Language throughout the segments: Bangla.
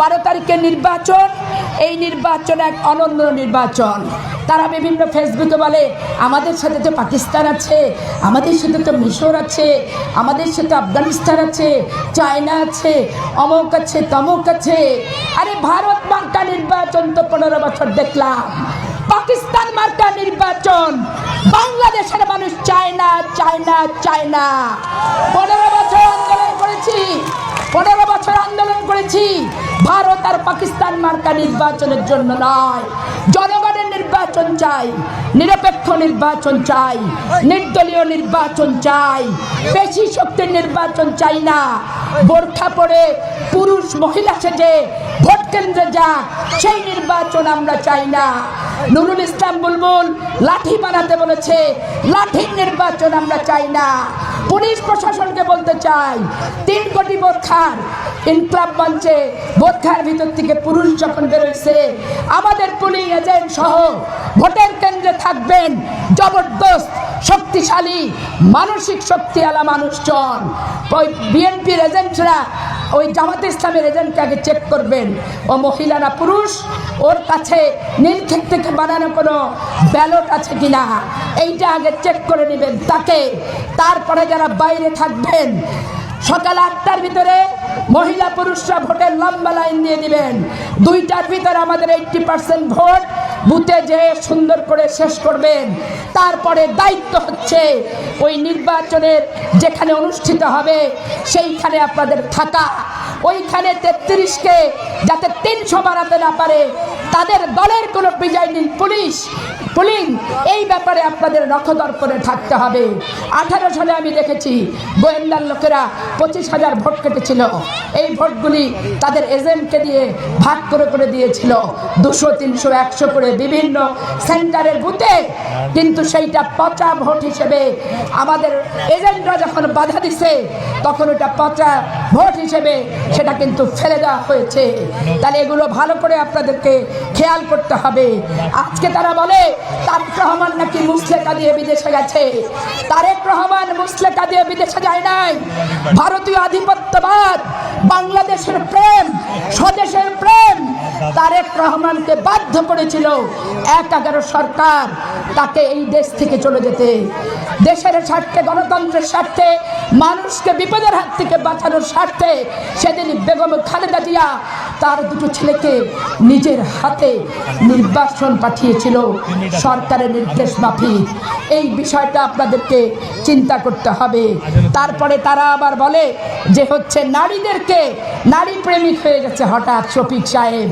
বারো তারিখের নির্বাচন, এই নির্বাচন এক অনন্য নির্বাচন। তারা বিভিন্ন ফেসবুকে বলে, আমাদের সাথে তো পাকিস্তান আছে, আমাদের সাথে তো মিশর আছে, আমাদের সাথে আফগানিস্তান আছে, চায়না আছে, অমুক আছে, তমুক আছে। আরে ভারত মার্কা নির্বাচন তো পনেরো বছর দেখলাম। পাকিস্তান মার্কা নির্বাচন। বাংলাদেশের মানুষ চায় না চায় না চায় না। পনেরো বছর আন্দোলন করেছি, পনেরো বছর আন্দোলন করেছি। ভারত আর পাকিস্তান মার্কা নির্বাচনের জন্য নয়। জনগণের নির্বাচন চাই, নিরপেক্ষ নির্বাচন চাই, নির্দলীয় নির্বাচন চাই, বেশি শক্তির নির্বাচন চাই না। বোরখা পরে পুরুষ মহিলা সেজে ভোট কেন্দ্রে যাক, সেই নির্বাচন আমরা চাই না। নুরুল ইসলাম বুলবুল লাঠি বানাতে বলেছে, লাঠির নির্বাচন আমরা চাই না। পুলিশ প্রশাসনকে বলতে চাই, তিন কোটি বোরখার ইনক্লাব মঞ্চে বোরখার ভিতর থেকে পুরুষ যখন বেরোইছে, আমাদের পুলিশ এজেন্ট সহ ভোটের কেন্দ্রে থাকবেন জবরদস্ত, শক্তিশালী, মানসিক শক্তিওয়ালা মানুষজন। ওই বিএনপির এজেন্টরা, ওই জামাত ইসলামের এজেন্টকে আগে চেক করবেন। ও মহিলারা পুরুষ, ওর কাছে নীলক্ষেত থেকে বানানো কোনো ব্যালট আছে কি না এইটা আগে চেক করে নেবেন তাকে। তারপরে যারা বাইরে থাকবেন সকাল আটটার ভিতরে মহিলা পুরুষরা ভোটের লম্বা লাইন দিয়ে দিবেন। দুইটার ভিতরে আমাদের এইটটি পার্সেন্ট ভোট, বুথে যে সুন্দর করে শেষ করবেন। তারপরে দায়িত্ব হচ্ছে ওই নির্বাচনের যেখানে অনুষ্ঠিত হবে, সেইখানে আপনাদের থাকা। ওইখানে তেত্রিশকে যাতে তিনশো বাড়াতে না পারে, তাদের দলের কোনো প্রিজাইডিং পুলিশ পুলিং এই ব্যাপারে আপনাদের নখদর্পণে থাকতে হবে। আঠারো সালে আমি দেখেছি, গোয়েন্দার লোকেরা পঁচিশ হাজার ভোট কেটেছিল। এই ভোটগুলি তাদের এজেন্টকে দিয়ে ভাগ করে করে দিয়েছিল। দুশো, তিনশো, একশো করে বিভিন্ন সেন্টারের বুথে। কিন্তু সেইটা পচা ভোট হিসেবে আমাদের এজেন্টরা যখন বাধা দিছে, তখন ওটা পচা ভোট হিসেবে সেটা কিন্তু ফেলে দেওয়া হয়েছে। তাহলে এগুলো ভালো করে আপনাদেরকে খেয়াল করতে হবে। আজকে তারা বলে, তারেক রহমান নাকি মুসলেকা দিয়ে বিদেশে গেছে? তারেক রহমান মুসলেকা দিয়ে বিদেশে যায় নাই। ভারতীয় আধিপত্যবাদ, বাংলাদেশের প্রেম, স্বদেশের প্রেম তারেক রহমানকে বাধ্য করেছিল এক এগারো সরকার তাকে এই দেশ থেকে চলে যেতে। দেশের স্বার্থে, গণতন্ত্রের স্বার্থে মানুষকে বিপদের হাত থেকে বাঁচানোর স্বার্থে সেদিন বেগম খালেদা জিয়া তার দুটো ছেলেকে নিজের হাতে নির্বাসন পাঠিয়েছিল সরকারের নির্দেশ মাফিক। এই বিষয়টা আপনাদেরকে চিন্তা করতে হবে। তারপরে তারা আবার বলে যে হচ্ছে নারীদেরকে নারী প্রেমিক হয়ে গেছে হঠাৎ শফিক সাহেব।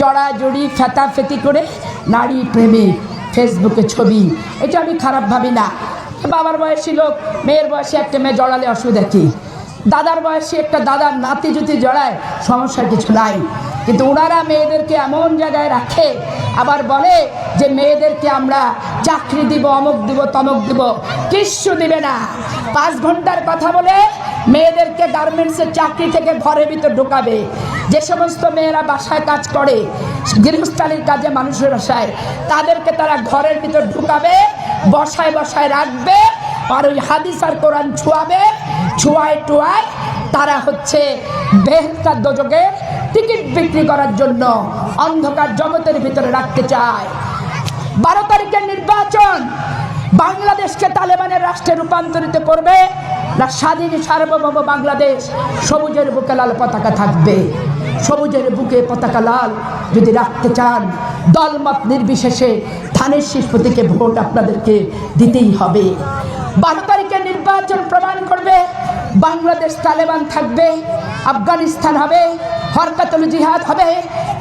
জড়াজড়ি, ফেতাফেতি করে নারী প্রেমিক, ফেসবুকে ছবি। এটা আমি খারাপ ভাবি না। বাবার বয়সী লোক, মেয়ের বয়সী একটা মেয়ে জড়ালে অসুবিধা কী? দাদার বয়সী একটা দাদার নাতি যদি জড়ায়, সমস্যা কিছু নাই। কিন্তু ওনারা মেয়েদেরকে এমন জায়গায় রাখে, আবার বলে যে মেয়েদেরকে আমরা চাকরি দিব, অমুক দিব, তমক দিব, কিচ্ছু দিবে না। পাঁচ ঘণ্টার কথা বলে মেয়েদেরকে গার্মেন্টসের চাকরি থেকে ঘরের ভিতর ঢোকাবে। যে সমস্ত মেয়েরা বাসায় কাজ করে, গৃহস্থালির কাজে মানুষের বাসায়, তাদেরকে তারা ঘরের ভিতর ঢুকাবে, বসায় বসায় রাখবে আর ওই হাদিস আর কোরআন ছুয়াবে, ছুয়ায় টুয়ায় তারা হচ্ছে বেহতার দোজকের টিকিট বিক্রি করার জন্য অন্ধকার জগতের ভিতরে রাখতে চায়। বারো তারিখের নির্বাচন, বাংলাদেশকে তালেবানের রাষ্ট্রে রূপান্তরিত করবে, না স্বাধীন সার্বভৌম বাংলাদেশ, সবুজের বুকে লাল পতাকা থাকবে। সবুজের বুকে পতাকা লাল যদি রাখতে চান, দলমত নির্বিশেষে ধানের শীষ ভোট আপনাদেরকে দিতেই হবে। বারো তারিখে নির্বাচন প্রমাণ করবে, বাংলাদেশ তালেবান থাকবে, আফগানিস্তান হবে, হরকাতুল জিহাদ হবে,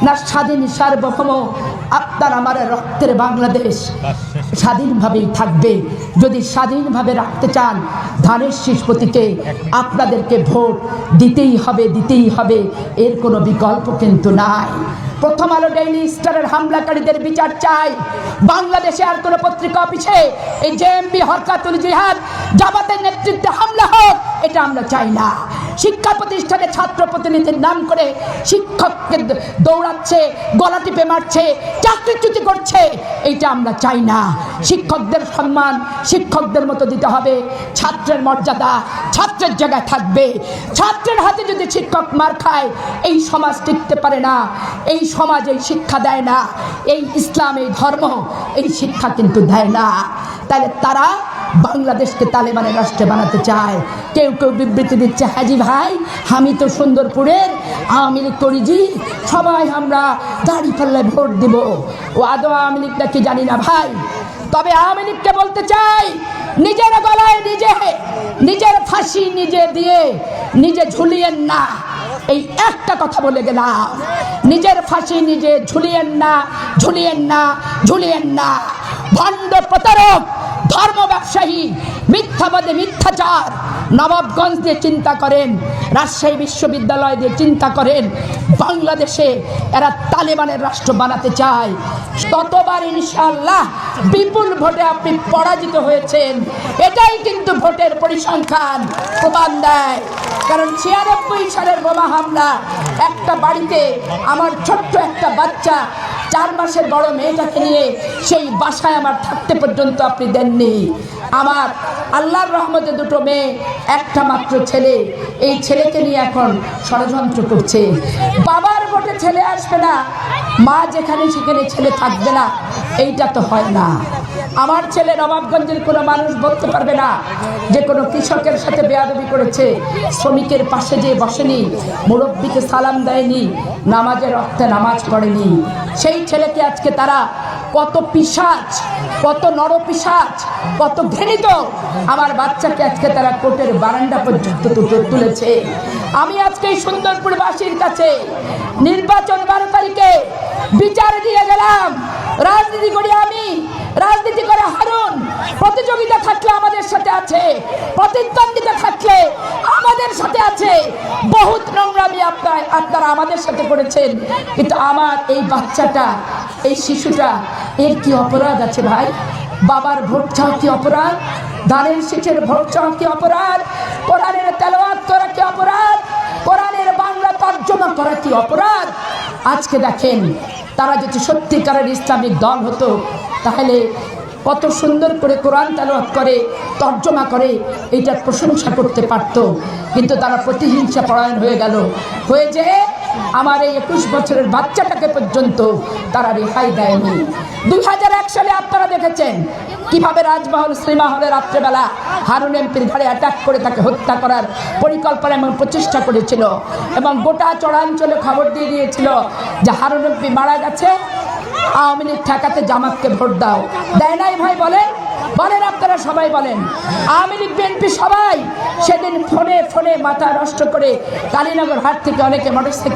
না স্বাধীন সার্বভৌম, আপনার আমার রক্তের বাংলাদেশ স্বাধীনভাবেই থাকবে। যদি স্বাধীনভাবে রাখতে চান, ধানের শীষ প্রতীকে আপনাদেরকে ভোট দিতেই হবে দিতেই হবে, এর কোনো বিকল্প কিন্তু নাই। প্রথম আলো ডেইলি স্টারের হামলাকারীদের বিচার চাই। বাংলাদেশে আর কোনো পত্রিকা অফিসে এই জেএমবি হরকাতুল জিহাদ জামাতের নেতৃত্বে হামলা হোক, এটা আমরা চাই না। শিক্ষা প্রতিষ্ঠানে ছাত্র প্রতিনিধির নাম করে শিক্ষককে দৌড়াচ্ছে, গলা টিপে মারছে, চাকরিচ্যুতি করছে, এইটা আমরা চাই না। শিক্ষকদের সম্মান শিক্ষকদের মতো দিতে হবে। ছাত্রের মর্যাদা ছাত্রের জায়গায় থাকবে। ছাত্রের হাতে যদি শিক্ষক মার খায়, এই সমাজ টিকতে পারে না। এই সমাজ এই শিক্ষা দেয় না। এই ইসলাম এই ধর্ম, এই শিক্ষা কিন্তু দেয় না। তাহলে তারা বাংলাদেশকে তালেবানের রাষ্ট্রে বানাতে চায়। কেউ কেউ বিবৃতি দিচ্ছে হাজি ভাই, আমি তো সুন্দরপুরের আওয়ামী লীগ করিজি সবাই আমরা দাড়ি পাল্লায় ভোট দিব। ও আদৌ আওয়ামী লীগটা কি জানি না ভাই। তবে আওয়ামী লীগকে বলতে চাই, নিজের গলায় নিজে, নিজের ফাঁসি নিজে দিয়ে, নিজে ঝুলিয়েন না। এই একটা কথা বলে গেলাম। নিজের ফাঁসি নিজে ঝুলিয়েন না ঝুলিয়েন না ঝুলিয়েন না। ভণ্ড প্রতারক, ধর্ম ব্যবসায়ী, মিথ্যাবাদে, মিথ্যাচার। নবাবগঞ্জ দিয়ে চিন্তা করেন, রাজশাহী বিশ্ববিদ্যালয় দিয়ে চিন্তা করেন, বাংলাদেশে এরা তালেবানের রাষ্ট্র বানাতে চায়। ততবার ইনশাল্লাহ বিপুল ভোটে আপনি পরাজিত হয়েছেন। এটাই কিন্তু ভোটের পরিসংখ্যান, প্রমাণ দেয়। কারণ ছিয়ানব্বই সালের বোমা হামলা, একটা বাড়িতে আমার ছোট্ট একটা বাচ্চা চার মাসের বড় মেয়েটাকে নিয়ে সেই বাসায় আমার থাকতে পর্যন্ত আপনি দেননি। আমার আল্লাহর রহমতে দুটো মেয়ে, একটা মাত্র ছেলে। এই ছেলেকে নিয়ে এখন ষড়যন্ত্র করছে। বাবার ভোটে ছেলে আসবে না, মা যেখানে সেখানে ছেলে থাকবে না, এইটা তো হয় না। আমার ছেলে নবাবগঞ্জের কোনো মানুষ বলতে পারবে না যে কোনো কৃষকের সাথে বেয়াদবি করেছে। শ্রমিকের পাশে যে বসেনি, মুরব্বীকে সালাম দেয়নি, নামাজের অর্থে নামাজ পড়েনি। সেই ছেলেকে আজকে তারা কত পিসাচ কত নরপিসাচ কত ঘৃণিত আমার বাচ্চাকে আজকে তারা কোর্টের বারান্দা পর্যন্ত তুলেছে। আমি আজকে সুন্দরপুরবাসীর কাছে নির্বাচন বারো তারিখে বিচার দিয়ে গেলাম। রাজনীতি করি আমি। রাজনীতি করে হারুন। প্রতিযোগিতা থাকলে আমাদের সাথে আছে, প্রতিদ্বন্দ্বিতা থাকলে আমাদের সাথে আছে। বহুত নোংরামি আপনার, আপনারা আমাদের সাথে করেছেন। কিন্তু আমার এই বাচ্চাটা, এই শিশুটা, এর কি অপরাধ আছে ভাই? বাবার ভোট চাওয়া কি অপরাধ? ধানের শীষের ভোট চাওয়া কি অপরাধ? কোরআনের তেলাওয়াত করা কি অপরাধ? কোরআনের বাংলা তর্জমা করা কি অপরাধ? আজকে দেখেন, তারা যদি সত্যিকারের ইসলামিক দল হতো তাহলে কত সুন্দর করে কোরআন তেলাওয়াত করে, তর্জমা করে এইটার প্রশংসা করতে পারতো। কিন্তু তারা প্রতিহিংসা পরায়ণ হয়ে গেল। হয়ে যে আমার এই একুশ বছরের বাচ্চাটাকে পর্যন্ত তারা রেহাই দেয়নি। দুই হাজার এক সালে আপনারা দেখেছেন কীভাবে রাজমহল সিনেমা হলে রাত্রেবেলা হারুন এমপির ঘাড়ে অ্যাটাক করে তাকে হত্যা করার পরিকল্পনা এবং প্রচেষ্টা করেছিল এবং গোটা চড়াঞ্চলে খবর দিয়ে দিয়েছিল যে হারুন এমপি মারা গেছে আওয়ামী লীগ ঠেকাতে জামাতকে ভোট দাও। দেয় নাই ভাই বলেন? বলেন আপনারা সবাই বলেন। আওয়ামী লীগ, বিএনপি সবাই সেদিন ফোনে ফোনে মাথা নষ্ট করে কালীনগর হাট থেকে অনেকে মোটরসাইকেল